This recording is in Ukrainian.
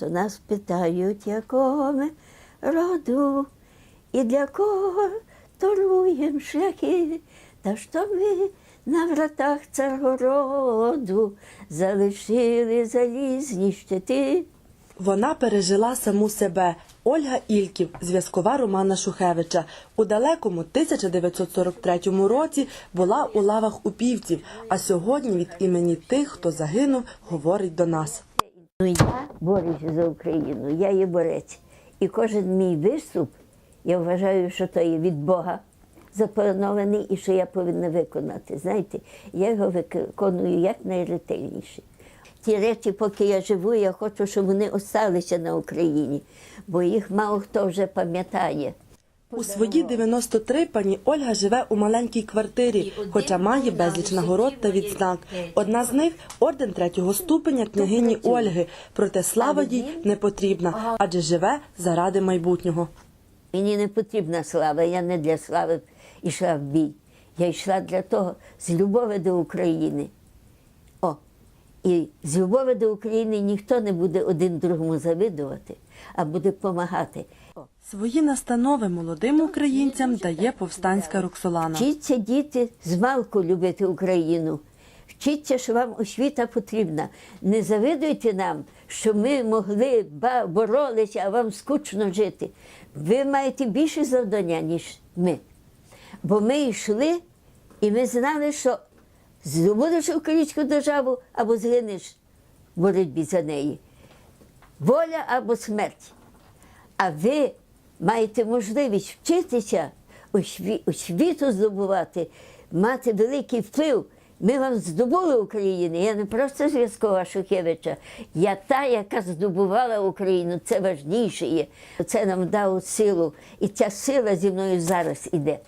То нас питають, якого ми роду і для кого торуєм шляхи, та що ми на вратах царгороду залишили залізні щити. Вона пережила саму себе. Ольга Ільків, зв'язкова Романа Шухевича. У далекому 1943 році була у лавах упівців, а сьогодні від імені тих, хто загинув, говорить до нас. Ну, я борюся за Україну, я є борець. І кожен мій виступ, я вважаю, що то є від Бога запланований і що я повинна виконати. Знаєте, я його виконую як найретельніше. Ті речі, поки я живу, я хочу, щоб вони осталися на Україні, бо їх мало хто вже пам'ятає. У свої 93 пані Ольга живе у маленькій квартирі, хоча має безліч нагород та відзнак. Одна з них орден третього ступеня княгині Ольги. Проте слава їй не потрібна, адже живе заради майбутнього. Мені не потрібна слава, я не для слави йшла в бій. Я йшла для того з любові до України. І з любові до України ніхто не буде один другому завидувати, а буде допомагати. Свої настанови молодим українцям дає повстанська Роксолана. Вчіться діти з малку любити Україну. Вчіться, що вам освіта потрібна. Не завидуйте нам, що ми могли боролися, а вам скучно жити. Ви маєте більше завдання, ніж ми. Бо ми йшли, і ми знали, що здобудеш українську державу або згинеш в боротьбі за неї. Воля або смерть. А ви маєте можливість вчитися, осві- освіту здобувати, мати великий вплив. Ми вам здобули Україну. Я не просто зв'язкова Шухевича, я та, яка здобувала Україну. Це важніше є. Це нам дало силу. І ця сила зі мною зараз іде.